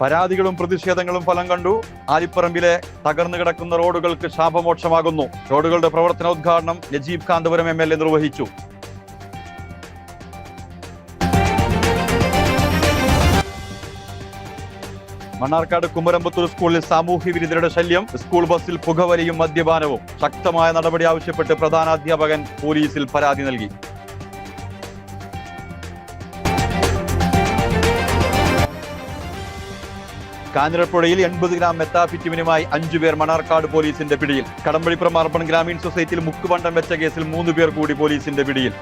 പരാതികളും പ്രതിഷേധങ്ങളും ഫലം കണ്ടു. ആലിപ്പറമ്പിലെ തകർന്നു കിടക്കുന്ന റോഡുകൾക്ക് ശാപമോക്ഷമാകുന്നു. റോഡുകളുടെ പ്രവർത്തനോദ്ഘാടനം Najeeb Kanthapuram M L A നിർവഹിച്ചു. മണ്ണാർക്കാട് കുമരമ്പത്തൂർ സ്കൂളിൽ സാമൂഹ്യ വിരുദ്ധരുടെ ശല്യം സ്കൂൾ ബസ്സിൽ പുകവലിയും മദ്യപാനവും. ശക്തമായ നടപടി ആവശ്യപ്പെട്ട് പ്രധാനാധ്യാപകൻ പോലീസിൽ പരാതി നൽകി. കാഞ്ഞിരപ്പുഴയിൽ എൺപത് ഗ്രാം മെത്താഫിറ്റിമിനുമായി അഞ്ചുപേർ മണാർക്കാട് പോലീസിന്റെ പിടിയിൽ. കടമ്പഴിപ്പുറം അർബൻ ഗ്രാമീൺ സൊസൈറ്റിയിൽ മുക്കുപണ്ടം വെച്ച കേസിൽ മൂന്ന് പേർ കൂടി പോലീസിന്റെ പിടിയിൽ.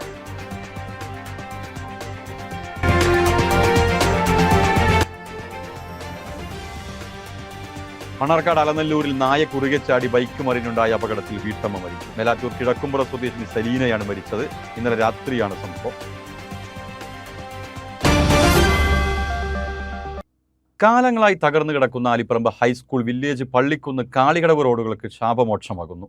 മണാർക്കാട് അലനല്ലൂരിൽ നായ കുറുകെ ചാടി ബൈക്ക് മറിഞ്ഞുണ്ടായ അപകടത്തിൽ വീട്ടമ്മ മരിച്ചു. മേലാറ്റൂർ കിഴക്കുംപുറ സ്വദേശിനി സലീനയാണ് മരിച്ചത്. ഇന്നലെ രാത്രിയാണ് സംഭവം. കാലങ്ങളായി തകർന്നു കിടക്കുന്ന Alipparamba high school village Pallikkunnu Kalikadavu റോഡുകൾക്ക് ശാപമോക്ഷമാകുന്നു.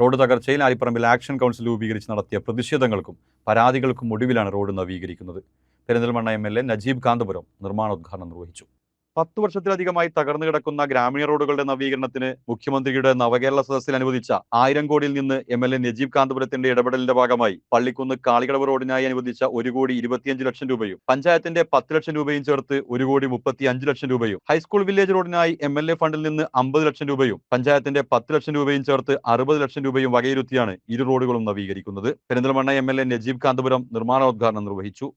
റോഡ് തകർച്ചയിൽ ആലിപ്പറമ്പിൽ ആക്ഷൻ കൗൺസിൽ രൂപീകരിച്ച് നടത്തിയ പ്രതിഷേധങ്ങൾക്കും പരാതികൾക്കും ഒടുവിലാണ് road നവീകരിക്കുന്നത്. Perinthalmanna M L A Najeeb Kanthapuram നിർമ്മാണോദ്ഘാടനം നിർവഹിച്ചു. പത്ത് വർഷത്തിലധികമായി തകർന്നു കിടക്കുന്ന ഗ്രാമീണ റോഡുകളുടെ നവീകരണത്തിന് മുഖ്യമന്ത്രിയുടെ നവകേരള സദസ്സിൽ അനുവദിച്ച ആയിരം കോടിയിൽ നിന്ന് എം എൽ എ നജീബ് കാന്തപുരത്തിന്റെ ഇടപെടലിന്റെ ഭാഗമായി പള്ളിക്കുന്ന് കാളികടവ് റോഡിനായി അനുവദിച്ച ഒരു കോടി ഇരുപത്തിയഞ്ച് ലക്ഷം രൂപയും പഞ്ചായത്തിന്റെ പത്ത് ലക്ഷം രൂപയും ചേർത്ത് ഒരു കോടി മുപ്പത്തി അഞ്ച് ലക്ഷം രൂപയും ഹൈസ്കൂൾ വില്ലേജ് റോഡിനായി എം എൽ എ ഫണ്ടിൽ നിന്ന് അമ്പത് ലക്ഷം രൂപയും പഞ്ചായത്തിന്റെ പത്ത് ലക്ഷം രൂപയും ചേർത്ത് അറുപത് ലക്ഷം രൂപയും വകയിരുത്തിയാണ് ഇരു റോഡുകളും നവീകരിക്കുന്നത്. Perinthalmanna M L A Najeeb Kanthapuram നിർമ്മാണോദ്ഘാടനം നിർവഹിച്ചു.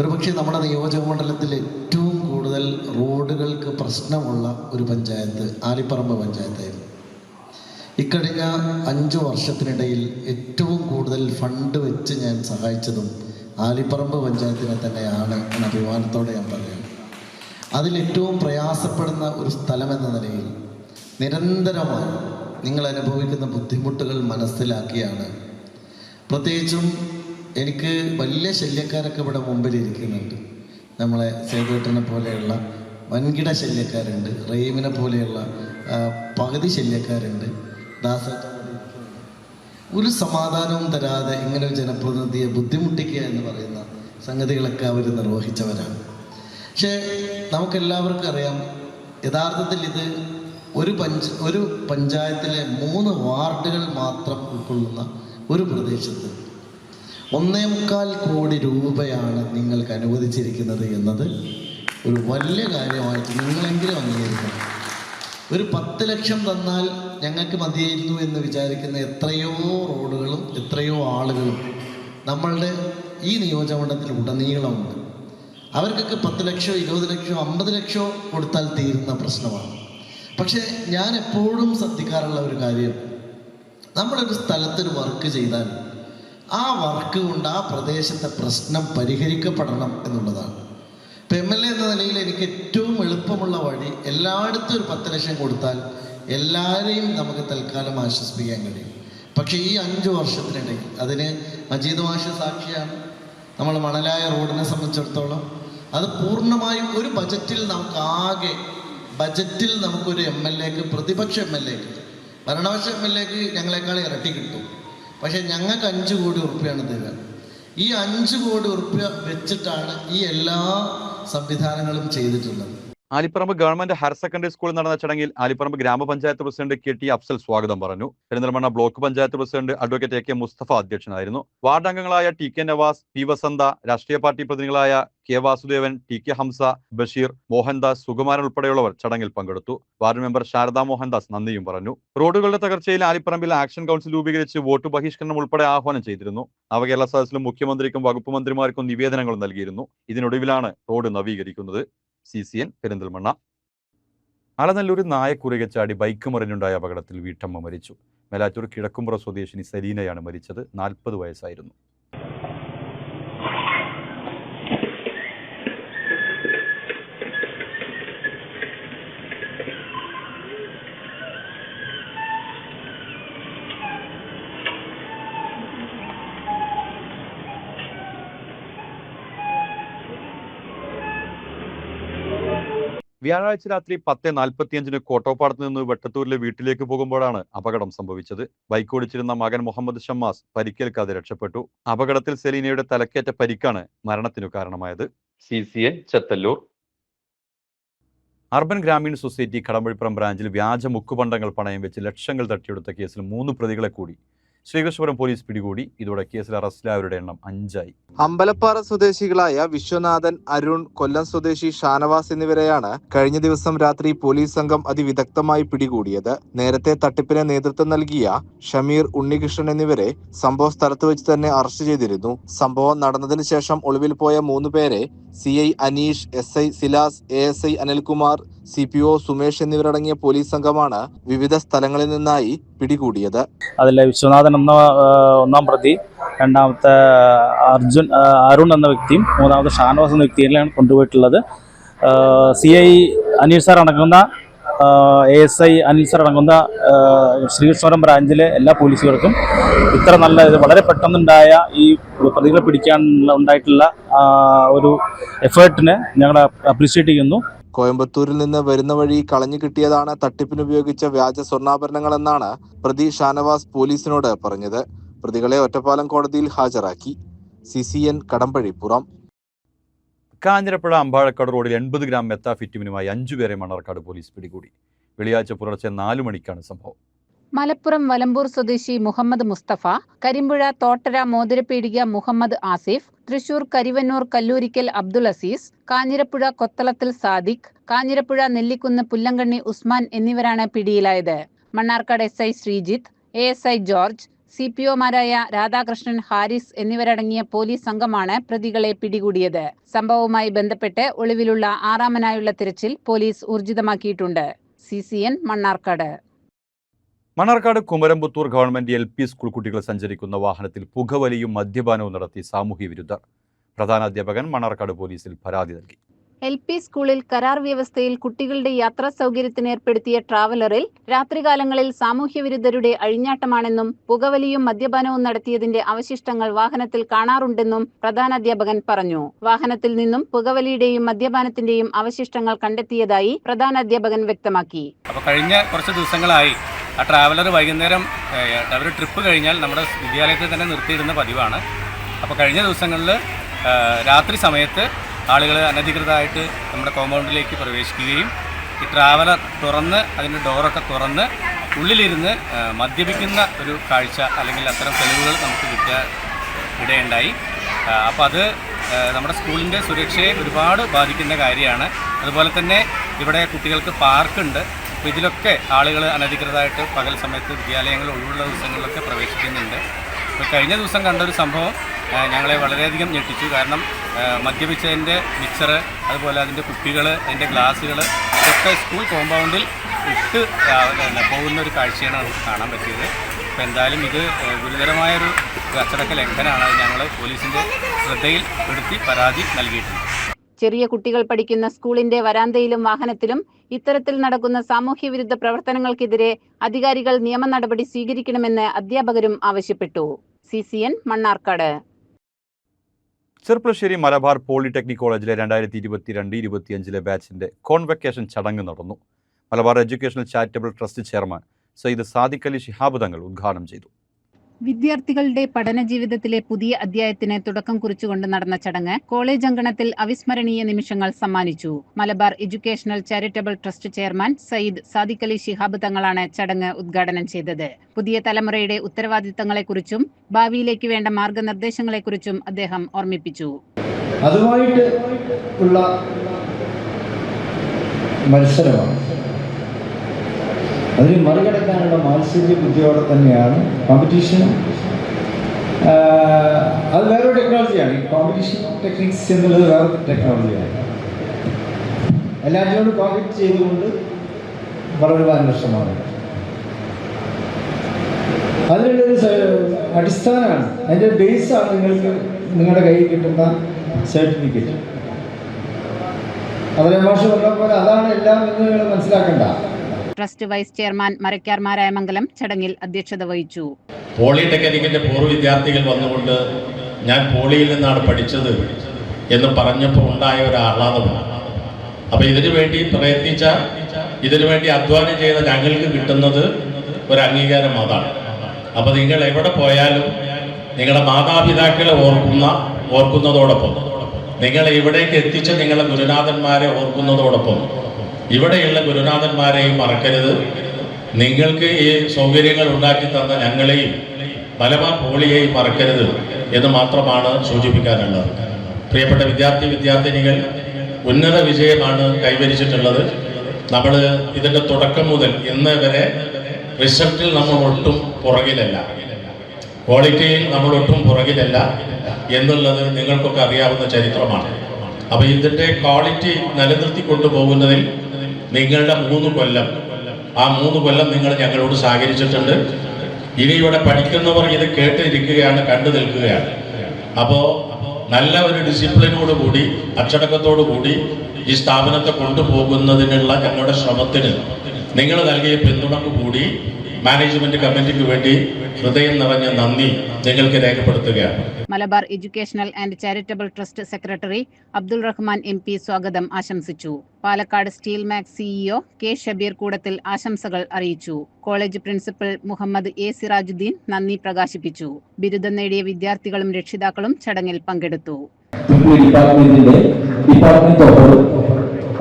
ഒരുപക്ഷെ നമ്മുടെ നിയോജക മണ്ഡലത്തിൽ ഏറ്റവും കൂടുതൽ റോഡുകൾക്ക് പ്രശ്നമുള്ള ഒരു പഞ്ചായത്ത് ആലിപ്പറമ്പ് പഞ്ചായത്തായിരുന്നു. ഇക്കഴിഞ്ഞ അഞ്ച് വർഷത്തിനിടയിൽ ഏറ്റവും കൂടുതൽ ഫണ്ട് വെച്ച് ഞാൻ സഹായിച്ചതും ആലിപ്പറമ്പ് പഞ്ചായത്തിനെ തന്നെയാണ് എന്ന അഭിമാനത്തോടെ ഞാൻ പറയുന്നത് അതിലേറ്റവും പ്രയാസപ്പെടുന്ന ഒരു സ്ഥലമെന്ന നിലയിൽ നിരന്തരമായി നിങ്ങൾ അനുഭവിക്കുന്ന ബുദ്ധിമുട്ടുകൾ മനസ്സിലാക്കിയാണ്. പ്രത്യേകിച്ചും എനിക്ക് വലിയ ശല്യക്കാരൊക്കെ ഇവിടെ മുമ്പിൽ ഇരിക്കുന്നുണ്ട്. നമ്മളെ സേതുവേട്ടനെ പോലെയുള്ള വൻകിട ശല്യക്കാരുണ്ട് റഹീമിനെ പോലെയുള്ള പകുതി ശല്യക്കാരുണ്ട്. ദാസ ഒരു സമാധാനവും തരാതെ ഇങ്ങനെ ഒരു ജനപ്രതിനിധിയെ ബുദ്ധിമുട്ടിക്കുക എന്ന് പറയുന്ന സംഗതികളൊക്കെ അവർ നിർവഹിച്ചവരാണ്. പക്ഷേ നമുക്കെല്ലാവർക്കും അറിയാം യഥാർത്ഥത്തിൽ ഇത് ഒരു പഞ്ച് ഒരു പഞ്ചായത്തിലെ മൂന്ന് വാർഡുകൾ മാത്രം ഉൾക്കൊള്ളുന്ന ഒരു പ്രദേശത്ത് ഒന്നേ മുക്കാൽ കോടി രൂപയാണ് നിങ്ങൾക്ക് അനുവദിച്ചിരിക്കുന്നത് എന്നത് ഒരു വലിയ കാര്യമായിട്ട് നിങ്ങളെങ്കിലും അംഗീകരിക്കണം. ഒരു പത്ത് ലക്ഷം തന്നാൽ ഞങ്ങൾക്ക് മതിയായിരുന്നു എന്ന് വിചാരിക്കുന്ന എത്രയോ റോഡുകളും എത്രയോ ആളുകളും നമ്മളുടെ ഈ നിയോജകമണ്ഡലത്തിൽ ഉടനീളമുണ്ട്. അവർക്കൊക്കെ പത്ത് ലക്ഷോ ഇരുപത് ലക്ഷോ അമ്പത് ലക്ഷോ കൊടുത്താൽ തീരുന്ന പ്രശ്നമാണ്. പക്ഷേ ഞാൻ എപ്പോഴും ശ്രദ്ധിക്കാറുള്ള ഒരു കാര്യം നമ്മളൊരു സ്ഥലത്തൊരു വർക്ക് ചെയ്താൽ ആ വർക്ക് കൊണ്ട് ആ പ്രദേശത്തെ പ്രശ്നം പരിഹരിക്കപ്പെടണം എന്നുള്ളതാണ്. ഇപ്പം എം എൽ എ എന്ന നിലയിൽ എനിക്ക് ഏറ്റവും എളുപ്പമുള്ള വഴി എല്ലായിടത്തും ഒരു പത്ത് ലക്ഷം കൊടുത്താൽ എല്ലാവരെയും നമുക്ക് തൽക്കാലം ആശ്വസിപ്പിക്കാൻ കഴിയും. പക്ഷേ ഈ അഞ്ച് വർഷത്തിനിടയിൽ അതിന് മജീദ് മാഷ സാക്ഷിയാണ്. നമ്മൾ മണലായ റോഡിനെ സംബന്ധിച്ചിടത്തോളം അത് പൂർണമായും ഒരു ബജറ്റിൽ നമുക്ക് ആകെ ബജറ്റിൽ നമുക്കൊരു എം എൽ എക്ക് പ്രതിപക്ഷ എം എൽ എക്ക് ഭരണപക്ഷ എം എൽ എക്ക് ഞങ്ങളെക്കാൾ ഇരട്ടി കിട്ടും. പക്ഷേ ഞങ്ങൾക്ക് അഞ്ച് കോടി ഉറുപ്പ്യാണ് തരിക. ഈ അഞ്ച് കോടി ഉറുപ്പ്യ വെച്ചിട്ടാണ് ഈ എല്ലാ സംവിധാനങ്ങളും ചെയ്തിട്ടുള്ളത്. ആലിപ്പറമ്പ് ഗവൺമെന്റ് ഹയർ സെക്കൻഡറി സ്കൂളിൽ നടന്ന ചടങ്ങിൽ ആലിപ്പറമ്പ് ഗ്രാമപഞ്ചായത്ത് പ്രസിഡന്റ് കെ ടി അഫ്സൽ സ്വാഗതം പറഞ്ഞു. Perinthalmanna block panchayat president advocate A K Musthafa അധ്യക്ഷനായിരുന്നു. വാർഡ് അംഗങ്ങളായ T K Navas P Vasantha രാഷ്ട്രീയ party പ്രതിനിധികളായ K Vasudevan T K Hamsa Basheer Mohandas Sukumaran ഉൾപ്പെടെയുള്ളവർ ചടങ്ങിൽ പങ്കെടുത്തു. വാർഡ് മെമ്പർ ശാരദാ മോഹൻദാസ് നന്ദിയും പറഞ്ഞു. റോഡുകളുടെ തകർച്ചയിൽ ആലിപ്പറമ്പിൽ ആക്ഷൻ കൗൺസിൽ രൂപീകരിച്ച് വോട്ട് ബഹിഷ്കരണം ഉൾപ്പെടെ ആഹ്വാനം ചെയ്തിരുന്നു. നവകേരള സദസ്സിലും മുഖ്യമന്ത്രിക്കും വകുപ്പ് മന്ത്രിമാർക്കും നിവേദനങ്ങൾ നൽകിയിരുന്നു. ഇതിനൊടുവിലാണ് road നവീകരിക്കുന്നത്. C C N Perinthalmanna. അളനല്ലൂരിൽ നായക്കുറുകെ ചാടി ബൈക്ക് മറിഞ്ഞുണ്ടായ അപകടത്തിൽ വീട്ടമ്മ മരിച്ചു. മേലാറ്റൂർ കിഴക്കുംപുറ സ്വദേശിനി സലീനയാണ് മരിച്ചത്. നാൽപ്പത് വയസ്സായിരുന്നു. വ്യാഴാഴ്ച രാത്രി പത്ത് നാൽപ്പത്തിയഞ്ചിന് കോട്ടോപ്പാടത്ത് നിന്ന് വെട്ടത്തൂരിലെ വീട്ടിലേക്ക് പോകുമ്പോഴാണ് അപകടം സംഭവിച്ചത്. ബൈക്ക് ഓടിച്ചിരുന്ന മകൻ മുഹമ്മദ് ഷമ്മാസ് പരിക്കേൽക്കാതെ രക്ഷപ്പെട്ടു. അപകടത്തിൽ സെലീനയുടെ തലക്കേറ്റ പരിക്കാണ് മരണത്തിനു കാരണമായത്. C C N Chathallur. Urban Grameen society Kadambazhipuram ബ്രാഞ്ചിൽ വ്യാജ മുക്കുപണ്ടങ്ങൾ പണയം വെച്ച് ലക്ഷങ്ങൾ തട്ടിയെടുത്ത കേസിൽ മൂന്ന് പ്രതികളെ കൂടി. ശ്രീകൃഷ്ണപുരം പോലീസ് പിടികൂടി. ഇതോടെ കേസിൽ അറസ്റ്റിലായവരുടെ എണ്ണം അഞ്ചായി. അമ്പലപ്പാറ സ്വദേശികളായ വിശ്വനാഥൻ അരുൺ കൊല്ലം സ്വദേശി ഷാനവാസ് എന്നിവരെയാണ് കഴിഞ്ഞ ദിവസം രാത്രി പോലീസ് സംഘം അതിവിദഗ്ധമായി പിടികൂടിയത്. നേരത്തെ തട്ടിപ്പിന് നേതൃത്വം നൽകിയ ഷമീർ ഉണ്ണികൃഷ്ണൻ എന്നിവരെ സംഭവ സ്ഥലത്ത് വെച്ച് തന്നെ അറസ്റ്റ് ചെയ്തിരുന്നു. സംഭവം നടന്നതിന് ശേഷം ഒളിവിൽ പോയ മൂന്ന് പേരെ C I Aneesh S I Silas A S I Anilkumar C P O Sumesh എന്നിവരടങ്ങിയ പോലീസ് സംഘമാണ് വിവിധ സ്ഥലങ്ങളിൽ നിന്നായി പിടികൂടിയത്. അതിൽ വിശ്വനാഥൻ എന്ന ഒന്നാം പ്രതി രണ്ടാമത്തെ അർജുൻ അരുൺ എന്ന വ്യക്തിയും മൂന്നാമത്തെ ഷാനവാസ് എന്ന വ്യക്തിയിലാണ് കൊണ്ടുപോയിട്ടുള്ളത്. സി ഐ അനീഷ് സാർ അടങ്ങുന്ന A S I Anil sir അടങ്ങുന്ന ശ്രീകൃഷ്ണപുരം ബ്രാഞ്ചിലെ എല്ലാ പോലീസുകാർക്കും ഇത്ര നല്ല വളരെ പെട്ടെന്നുണ്ടായ ഈ പ്രതികളെ പിടിക്കാൻ ഉണ്ടായിട്ടുള്ള ഒരു എഫേർട്ടിനെ ഞങ്ങൾ അപ്രീഷിയേറ്റ് ചെയ്യുന്നു. കോയമ്പത്തൂരിൽ നിന്ന് വരുന്ന വഴി കളഞ്ഞു കിട്ടിയതാണ് തട്ടിപ്പിന് ഉപയോഗിച്ച വ്യാജ സ്വർണാഭരണങ്ങൾ എന്നാണ് പ്രതി ഷാനവാസ് പോലീസിനോട് പറഞ്ഞത്. പ്രതികളെ ഒറ്റപ്പാലം കോടതിയിൽ ഹാജരാക്കി. C C N Kadambazhipuram. Kanjirapuzha Ambazhakkad റോഡിൽ എൺപത് ഗ്രാം മെത്താഫിറ്റിമിനുമായി അഞ്ചുപേരെ മണ്ണാർക്കാട് പോലീസ് പിടികൂടി. വെള്ളിയാഴ്ച പുലർച്ചെ നാലു മണിക്കാണ് സംഭവം. മലപ്പുറം വലമ്പൂർ സ്വദേശി മുഹമ്മദ് മുസ്തഫ കരിമ്പുഴ തോട്ടര മോതിരപ്പീടിക മുഹമ്മദ് ആസിഫ് തൃശൂർ കരിവന്നൂർ കല്ലൂരിക്കൽ അബ്ദുൾ അസീസ് കാഞ്ഞിരപ്പുഴ കൊത്തളത്തിൽ സാദിഖ് കാഞ്ഞിരപ്പുഴ നെല്ലിക്കുന്ന് പുല്ലങ്കണ്ണി ഉസ്മാൻ എന്നിവരാണ് പിടിയിലായത്. Mannarkkad S I Sreejith A S I George C P ഒമാരായ Radhakrishnan Haris എന്നിവരടങ്ങിയ പോലീസ് സംഘമാണ് പ്രതികളെ പിടികൂടിയത്. സംഭവവുമായി ബന്ധപ്പെട്ട് ഒളിവിലുള്ള ആറാമനായുള്ള തിരച്ചിൽ police ഊർജിതമാക്കിയിട്ടുണ്ട്. C C N Mannarkkad. Mannarkkad Kumaramputhur government L P school കുട്ടികൾ സഞ്ചരിക്കുന്ന വാഹനത്തിൽ പുകവലിയും മദ്യപാനവും നടത്തി സാമൂഹ്യ വിരുദ്ധർ. പ്രധാനാധ്യാപകൻ മണ്ണാർക്കാട് പോലീസിൽ പരാതി നൽകി. എൽ പി സ്കൂളിൽ കരാർ വ്യവസ്ഥയിൽ കുട്ടികളുടെ യാത്രാ സൗകര്യത്തിന് ഏർപ്പെടുത്തിയ ട്രാവലറിൽ രാത്രികാലങ്ങളിൽ സാമൂഹ്യവിരുദ്ധരുടെ അഴിഞ്ഞാട്ടമാണെന്നും പുകവലിയും മദ്യപാനവും നടത്തിയതിന്റെ അവശിഷ്ടങ്ങൾ വാഹനത്തിൽ കാണാറുണ്ടെന്നും പ്രധാനാധ്യാപകൻ പറഞ്ഞു. വാഹനത്തിൽ നിന്നും പുകവലിയുടെയും മദ്യപാനത്തിന്റെയും അവശിഷ്ടങ്ങൾ കണ്ടെത്തിയതായി പ്രധാനാധ്യാപകൻ വ്യക്തമാക്കി. കഴിഞ്ഞ കുറച്ച് ദിവസങ്ങളായി ആ ട്രാവലർ വൈകുന്നേരം അവർ ട്രിപ്പ് കഴിഞ്ഞാൽ നമ്മുടെ വിദ്യാലയത്തിൽ തന്നെ നിർത്തിയിടുന്ന പതിവാണ്. അപ്പോൾ കഴിഞ്ഞ ദിവസങ്ങളിൽ രാത്രി സമയത്ത് ആളുകൾ അനധികൃതമായിട്ട് നമ്മുടെ കോമ്പൗണ്ടിലേക്ക് പ്രവേശിക്കുകയും ഈ ട്രാവലർ തുറന്ന് അതിന്റെ ഡോറൊക്കെ തുറന്ന് ഉള്ളിലിരുന്ന് മദ്യപിക്കുന്ന ഒരു കാഴ്ച അല്ലെങ്കിൽ അത്തരം തെളിവുകൾ നമുക്ക് കിട്ടാൻ ഇടയുണ്ടായി. അപ്പോൾ അത് നമ്മുടെ സ്കൂളിന്റെ സുരക്ഷയെ ഒരുപാട് ബാധിക്കുന്ന കാര്യമാണ്. അതുപോലെ തന്നെ ഇവിടെ കുട്ടികൾക്ക് പാർക്കുണ്ട്. അപ്പോൾ ഇതിലൊക്കെ ആളുകൾ അനധികൃതമായിട്ട് പകൽ സമയത്ത് വിദ്യാലയങ്ങൾ ഒഴിവുള്ള ദിവസങ്ങളിലൊക്കെ പ്രവേശിക്കുന്നുണ്ട്. അപ്പോൾ കഴിഞ്ഞ ദിവസം കണ്ട ഒരു സംഭവം ഞങ്ങളെ വളരെയധികം ഞെട്ടിച്ചു. കാരണം മദ്യപിച്ചതിന്റെ മിക്സർ അതുപോലെ അതിന്റെ കുപ്പികൾ അതിന്റെ ഗ്ലാസ്സുകൾ ഇതൊക്കെ സ്കൂൾ കോമ്പൗണ്ടിൽ ഇട്ട് പോകുന്ന ഒരു കാഴ്ചയാണ് നമുക്ക് കാണാൻ പറ്റിയത്. അപ്പോൾ എന്തായാലും ഇത് ഗുരുതരമായൊരു അച്ചടക്ക ലംഘനമാണ്. ഞങ്ങൾ പോലീസിന്റെ ശ്രദ്ധയിൽ പെടുത്തി പരാതി നൽകിയിട്ടുണ്ട്. ചെറിയ കുട്ടികൾ പഠിക്കുന്ന സ്കൂളിന്റെ വരാന്തയിലും വാഹനത്തിലും ഇത്തരത്തിൽ നടക്കുന്ന സാമൂഹ്യ വിരുദ്ധ പ്രവർത്തനങ്ങൾക്കെതിരെ അധികാരികൾ നിയമ നടപടി സ്വീകരിക്കണമെന്ന് അധ്യാപകരും ആവശ്യപ്പെട്ടു. C C N Mannarkkad. Cherpulassery Malabar polytechnic കോളേജിലെ രണ്ടായിരത്തി ഇരുപത്തിരണ്ട് ഇരുപത്തിയഞ്ചിലെ ബാച്ചിന്റെ കോൺവെക്കേഷൻ ചടങ്ങ് നടന്നു. Malabar educational charitable trust chairman Sayyid Sadiq Ali Shihab Thangal ഉദ്ഘാടനം ചെയ്തു. വിദ്യാർത്ഥികളുടെ പഠന ജീവിതത്തിലെ പുതിയ അധ്യായത്തിന് തുടക്കം കുറിച്ചുകൊണ്ട് നടന്ന ചടങ്ങ് കോളേജ് അങ്കണത്തിൽ അവിസ്മരണീയ നിമിഷങ്ങൾ സമ്മാനിച്ചു. Malabar educational charitable trust chairman Sayyid Sadiq Ali Shihab തങ്ങളാണ് ചടങ്ങ് ഉദ്ഘാടനം ചെയ്തത്. പുതിയ തലമുറയുടെ ഉത്തരവാദിത്തങ്ങളെക്കുറിച്ചും ഭാവിയിലേക്ക് വേണ്ട മാർഗനിർദ്ദേശങ്ങളെക്കുറിച്ചും അദ്ദേഹം ഓർമ്മിപ്പിച്ചു. അതുമായിട്ട് ഉള്ള മത്സരമാണ്. അതിന് മറികടക്കാനുള്ള മാത്സര്യ ബുദ്ധിയോടെ തന്നെയാണ് കോമ്പറ്റീഷൻ അത് വേറൊരു ടെക്നോളജിയാണ് ഈ കോമ്പറ്റീഷൻ ടെക്നിക്സ് എന്നുള്ളത് വേറൊരു ടെക്നോളജിയാണ് എല്ലാറ്റിനോടും കോമ്പറ്റ് ചെയ്തുകൊണ്ട് വളരുവാൻ ലക്ഷ്യമാണ് അതിനുള്ളൊരു അടിസ്ഥാനമാണ്. അതിന്റെ ബേസാണ് നിങ്ങൾക്ക് നിങ്ങളുടെ കയ്യിൽ കിട്ടുന്ന സർട്ടിഫിക്കറ്റ് അതിലെ മോശം പറഞ്ഞ പോലെ അതാണ് എല്ലാം നിങ്ങൾ മനസ്സിലാക്കണ്ട. Trust vice chairman Marakkar Marayamangalam ചടങ്ങിൽ അധ്യക്ഷത വഹിച്ചു. പോളിടെക്നിക്കിന്റെ പൂർവ വിദ്യാർത്ഥികൾ വന്നുകൊണ്ട് ഞാൻ പോളിയിൽ നിന്നാണ് പഠിച്ചത് എന്ന് പറഞ്ഞപ്പോൾ ഉണ്ടായ ഒരു ആഹ്ലാദമാണ്. അപ്പൊ ഇതിനു വേണ്ടി പ്രയത്നിച്ച ഇതിനു വേണ്ടി അധ്വാനം ചെയ്ത ഞങ്ങൾക്ക് കിട്ടുന്നത് ഒരു അംഗീകാരം അതാണ്. അപ്പൊ നിങ്ങൾ എവിടെ പോയാലും നിങ്ങളുടെ മാതാപിതാക്കളെ ഓർക്കുന്ന ഓർക്കുന്നതോടൊപ്പം നിങ്ങൾ ഇവിടേക്ക് എത്തിച്ച നിങ്ങളുടെ ഗുരുനാഥന്മാരെ ഓർക്കുന്നതോടൊപ്പം ഇവിടെയുള്ള ഗുരുനാഥന്മാരെയും മറക്കരുത്. നിങ്ങൾക്ക് ഈ സൗകര്യങ്ങൾ ഉണ്ടാക്കി തന്ന ഞങ്ങളെയും മലബാർ പോളിയെയും മറക്കരുത് എന്ന് മാത്രമാണ് സൂചിപ്പിക്കാനുള്ളത്. പ്രിയപ്പെട്ട വിദ്യാർത്ഥി വിദ്യാർത്ഥിനികൾ ഉന്നത വിജയമാണ് കൈവരിച്ചിട്ടുള്ളത്. നമ്മൾ ഇതിന്റെ തുടക്കം മുതൽ ഇന്ന് വരെ റിസൾട്ടിൽ നമ്മൾ ഒട്ടും പുറകിലല്ല. ക്വാളിറ്റിയിൽ നമ്മൾ ഒട്ടും പുറകിലല്ല എന്നുള്ളത് നിങ്ങൾക്കൊക്കെ അറിയാവുന്ന ചരിത്രമാണ്. അപ്പോൾ ഇതിന്റെ ക്വാളിറ്റി നിലനിർത്തി കൊണ്ടുപോകുന്നതിൽ നിങ്ങളുടെ മൂന്ന് കൊല്ലം. ആ മൂന്ന് കൊല്ലം നിങ്ങൾ ഞങ്ങളോട് സഹകരിച്ചിട്ടുണ്ട്. ഇനി ഇവിടെ പഠിക്കുന്നവർ ഇത് കേട്ടിരിക്കുകയാണ് കണ്ടു നിൽക്കുകയാണ്. അപ്പോൾ നല്ല ഒരു ഡിസിപ്ലിനോട് കൂടി അച്ചടക്കത്തോടു കൂടി ഈ സ്ഥാപനത്തെ കൊണ്ടുപോകുന്നതിനുള്ള ഞങ്ങളുടെ ശ്രമത്തിന് നിങ്ങൾ നൽകിയ പിന്തുണക്ക് കൂടി മാനേജ്മെന്റ് കമ്മിറ്റിക്ക് വേണ്ടി ഹൃദയം നിറഞ്ഞ നന്ദി നിങ്ങൾക്ക് രേഖപ്പെടുത്തുകയാണ്. Malabar educational and charitable trust secretary Abdul Rahman M P സ്വാഗതം ആശംസിച്ചു. Palakkad steel max CEO K Shabeer Koodathil ആശംസകൾ അറിയിച്ചു. College principal Muhammad A Sirajudheen നന്ദി പ്രകാശിപ്പിച്ചു. ബിരുദം നേടിയ വിദ്യാർത്ഥികളും രക്ഷിതാക്കളും ചടങ്ങിൽ പങ്കെടുത്തു. ട്രിപ്പിൾ ഡിപ്പാർട്ട്മെന്റിന്റെ ഡിപ്പാർട്ട്മെന്റ്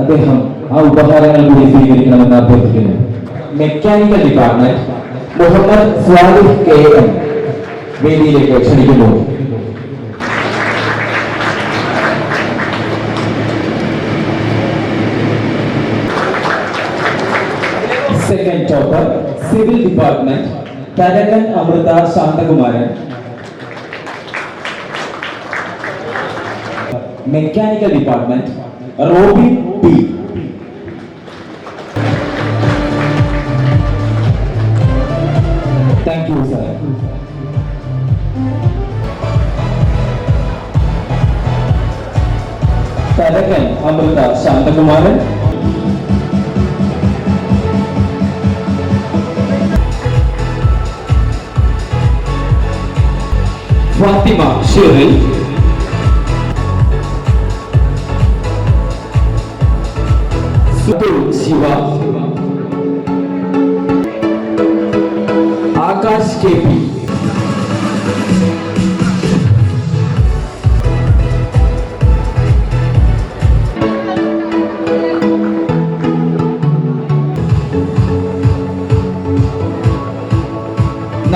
അദ്ദേഹം ആ ഉപഹാരങ്ങൾ കൂടി സ്വീകരിക്കണമെന്ന് അഭ്യർത്ഥിക്കുന്നു. Mechanical department Muhammad Swadiq K M വേദിയിലേക്ക് ക്ഷണിക്കുന്നു. Second topper civil department Tharakan Amrutha Shanthakumaran mechanical department Robin P Santa Tomara. Né? Fátima Shirley. Sutur Siva. Akash Kepi.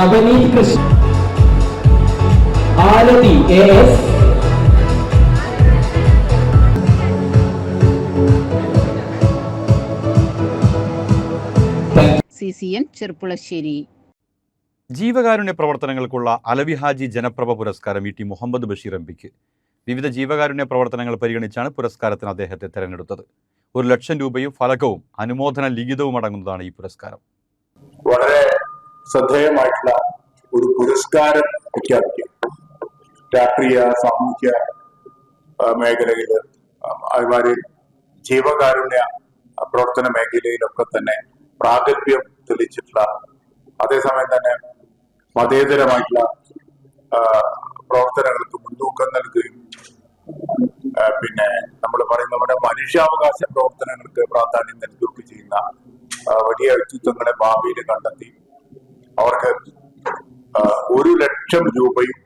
Navaneeth Krishna. Aalathi A S. C C N Cherpulassery. ജീവകാരുണ്യ പ്രവർത്തനങ്ങൾക്കുള്ള അലവി ഹാജി ജനപ്രഭ പുരസ്കാരം E T Muhammad Basheer M പിക്ക്. വിവിധ ജീവകാരുണ്യ പ്രവർത്തനങ്ങൾ പരിഗണിച്ചാണ് പുരസ്കാരത്തിന് അദ്ദേഹത്തെ തെരഞ്ഞെടുത്തത്. ഒരു ലക്ഷം രൂപയും ഫലകവും അനുമോദന ലിഖിതവും അടങ്ങുന്നതാണ് ഈ പുരസ്കാരം. വളരെ ശ്രദ്ധേയമായിട്ടുള്ള ഒരു പുരസ്കാരം പ്രഖ്യാപിക്കും. രാഷ്ട്രീയ സാമൂഹ്യ മേഖലയിൽ അതുമാതിരി ജീവകാരുണ്യ പ്രവർത്തന മേഖലയിലൊക്കെ തന്നെ പ്രാഗൽഭ്യം തെളിയിച്ചിട്ടുള്ള അതേസമയം തന്നെ മതേതരമായിട്ടുള്ള പ്രവർത്തനങ്ങൾക്ക് മുൻതൂക്കം നൽകുകയും പിന്നെ നമ്മൾ പറയുന്ന നമ്മുടെ മനുഷ്യാവകാശ പ്രവർത്തനങ്ങൾക്ക് പ്രാധാന്യം നൽകുകയൊക്കെ ചെയ്യുന്ന വലിയ വ്യക്തിത്വങ്ങളെ ഭാവിയിൽ കണ്ടെത്തി അവർക്ക് ഒരു ലക്ഷം രൂപയും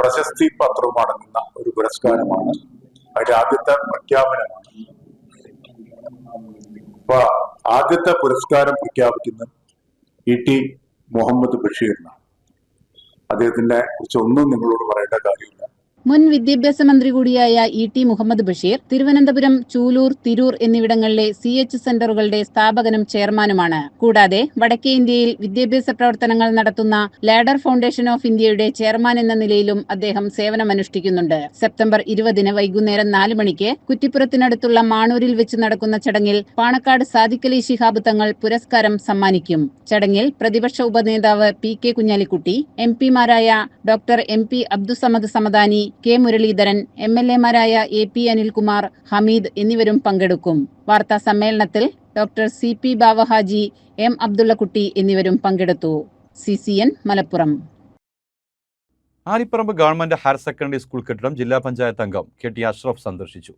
പ്രശസ്തി പത്രവും അടങ്ങുന്ന ഒരു പുരസ്കാരമാണ്. അതിന്റെ പ്രഖ്യാപനമാണ്. അപ്പൊ ആദ്യത്തെ പുരസ്കാരം പ്രഖ്യാപിക്കുന്ന ഇ ടി മുഹമ്മദ് ബഷീറിനാണ്. അദ്ദേഹത്തിന്റെ കുറിച്ച് ഒന്നും നിങ്ങളോട് പറയേണ്ട കാര്യമില്ല. മുൻ വിദ്യാഭ്യാസ മന്ത്രി കൂടിയായ ഇ ടി മുഹമ്മദ് ബഷീർ തിരുവനന്തപുരം ചൂലൂർ തിരൂർ എന്നിവിടങ്ങളിലെ സി എച്ച് സെന്ററുകളുടെ സ്ഥാപകനും ചെയർമാനുമാണ്. കൂടാതെ വടക്കേ ഇന്ത്യയിൽ വിദ്യാഭ്യാസ പ്രവർത്തനങ്ങൾ നടത്തുന്ന ലാഡർ ഫൗണ്ടേഷൻ ഓഫ് ഇന്ത്യയുടെ ചെയർമാൻ എന്ന നിലയിലും അദ്ദേഹം സേവനമനുഷ്ഠിക്കുന്നുണ്ട്. സെപ്റ്റംബർ ഇരുപതിന് വൈകുന്നേരം നാല് മണിക്ക് കുറ്റിപ്പുറത്തിനടുത്തുള്ള മാണൂരിൽ വെച്ച് നടക്കുന്ന ചടങ്ങിൽ പാണക്കാട് സാദിഖലി ശിഹാബ് തങ്ങൾ പുരസ്കാരം സമ്മാനിക്കും. ചടങ്ങിൽ പ്രതിപക്ഷ ഉപനേതാവ് P K Kunhalikutty M പിമാരായ doctor M P Abdussamad Samadani K Muraleedharan M L എമാരായ A P Anilkumar Hameed എന്നിവരും പങ്കെടുക്കും. വാർത്താ സമ്മേളനത്തിൽ doctor C. P. Bavahaji M. Abdullakutty എന്നിവരും പങ്കെടുത്തു. C. C. N. Malappuram. Alipparamba government higher secondary school കെട്ടിടം ജില്ലാ പഞ്ചായത്ത് അംഗം കെ. ടി. അഷ്റഫ് സന്ദർശിച്ചു.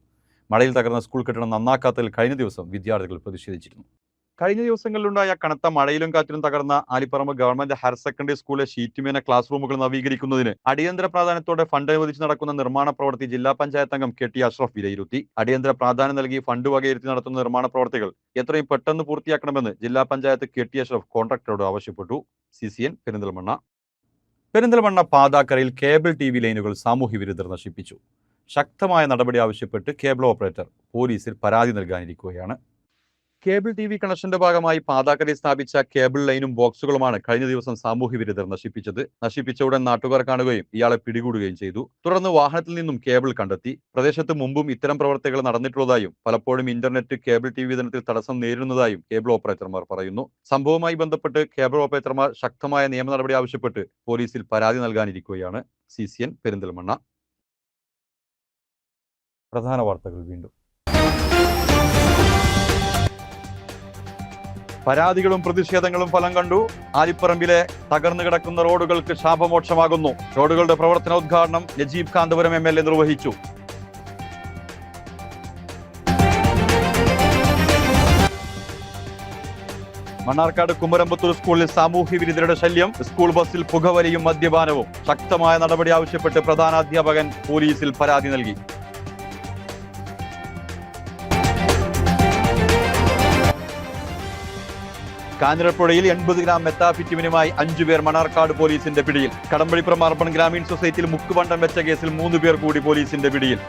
മഴയിൽ തകർന്ന സ്കൂൾ കെട്ടിടം നന്നാക്കാത്തതിൽ കഴിഞ്ഞ ദിവസം വിദ്യാർത്ഥികൾ പ്രതിഷേധിച്ചിരുന്നു. കഴിഞ്ഞ ദിവസങ്ങളിലുണ്ടായ കനത്ത മഴയിലും കാറ്റിലും തകർന്ന ആലിപ്പറമ്പ് ഗവൺമെന്റ് ഹയർ സെക്കൻഡറി സ്കൂളിലെ ഷീറ്റുമേന ക്ലാസ് റൂമുകൾ നവീകരിക്കുന്നതിന് അടിയന്തര പ്രാധാന്യത്തോടെ ഫണ്ട് അനുവദിച്ച് നടക്കുന്ന നിർമ്മാണ പ്രവൃത്തി ജില്ലാ പഞ്ചായത്ത് അംഗം കെ ടി അഷ്റഫ് വിലയിരുത്തി. അടിയന്തര പ്രാധാന്യം നൽകി ഫണ്ട് വകയിരുത്തി നടത്തുന്ന നിർമ്മാണ പ്രവർത്തികൾ എത്രയും പെട്ടെന്ന് പൂർത്തിയാക്കണമെന്ന് ജില്ലാ പഞ്ചായത്ത് കെ ടി അഷ്റഫ് കോൺട്രാക്ടറോട് ആവശ്യപ്പെട്ടു. C C N Perinthalmanna. Perinthalmanna പാതാക്കരയിൽ cable T V ലൈനുകൾ സാമൂഹ്യ വിരുദ്ധർ നശിപ്പിച്ചു. ശക്തമായ നടപടി ആവശ്യപ്പെട്ട് കേബിൾ ഓപ്പറേറ്റർ പോലീസിൽ പരാതി നൽകാനിരിക്കുകയാണ്. കേബിൾ ടി വി കണക്ഷന്റെ ഭാഗമായി പാതാക്കരയിൽ സ്ഥാപിച്ച കേബിൾ ലൈനും ബോക്സുകളുമാണ് കഴിഞ്ഞ ദിവസം സാമൂഹ്യ വിരുദ്ധർ നശിപ്പിച്ചത്. നശിപ്പിച്ച ഉടൻ നാട്ടുകാർ കാണുകയും ഇയാളെ പിടികൂടുകയും ചെയ്തു. തുടർന്ന് വാഹനത്തിൽ നിന്നും കേബിൾ കണ്ടെത്തി. പ്രദേശത്ത് മുമ്പും ഇത്തരം പ്രവർത്തികൾ നടന്നിട്ടുള്ളതായും പലപ്പോഴും ഇന്റർനെറ്റ് കേബിൾ ടി വി വിതരണത്തിൽ തടസ്സം നേരിടുന്നതായും കേബിൾ ഓപ്പറേറ്റർമാർ പറയുന്നു. സംഭവവുമായി ബന്ധപ്പെട്ട് കേബിൾ ഓപ്പറേറ്റർമാർ ശക്തമായ നിയമ നടപടി ആവശ്യപ്പെട്ട് പോലീസിൽ പരാതി നൽകാനിരിക്കുകയാണ്. C C N Perinthalmanna. പ്രധാന വാർത്തകൾ വീണ്ടും. പരാതികളും പ്രതിഷേധങ്ങളും ഫലം കണ്ടു. ആലിപ്പറമ്പിലെ തകർന്നു കിടക്കുന്ന റോഡുകൾക്ക് ശാപമോക്ഷമാകുന്നു. റോഡുകളുടെ പ്രവർത്തനോദ്ഘാടനം Najeeb Kanthapuram M L A നിർവഹിച്ചു. മണ്ണാർക്കാട് കുമരമ്പത്തൂർ സ്കൂളിൽ സാമൂഹ്യ വിരുദ്ധരുടെ ശല്യം സ്കൂൾ ബസ്സിൽ പുകവലിയും മദ്യപാനവും. ശക്തമായ നടപടി ആവശ്യപ്പെട്ട് പ്രധാനാധ്യാപകൻ പോലീസിൽ പരാതി നൽകി. കാഞ്ഞിരപ്പുഴയിൽ എൺപത് ഗ്രാം മെത്താഫിറ്റിമിനുമായി അഞ്ചുപേർ മണാർക്കാട് പോലീസിന്റെ പിടിയിൽ. കടമ്പഴിപ്പുറം അർബൻ ഗ്രാമീൺ സൊസൈറ്റിയിൽ മുക്കുപണ്ടം വെച്ച കേസിൽ മൂന്ന് പേർ കൂടി പോലീസിന്റെ പിടിയിൽ.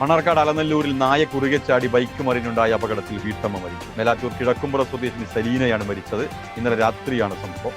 മണാർക്കാട് അലനല്ലൂരിൽ നായ കുറുകെ ചാടി ബൈക്ക് മറിഞ്ഞുണ്ടായ അപകടത്തിൽ വീട്ടമ്മ മരിച്ചു. മേലാറ്റൂർ കിഴക്കുംപുറ സ്വദേശിനി സലീനയാണ് മരിച്ചത്. ഇന്നലെ രാത്രിയാണ് സംഭവം.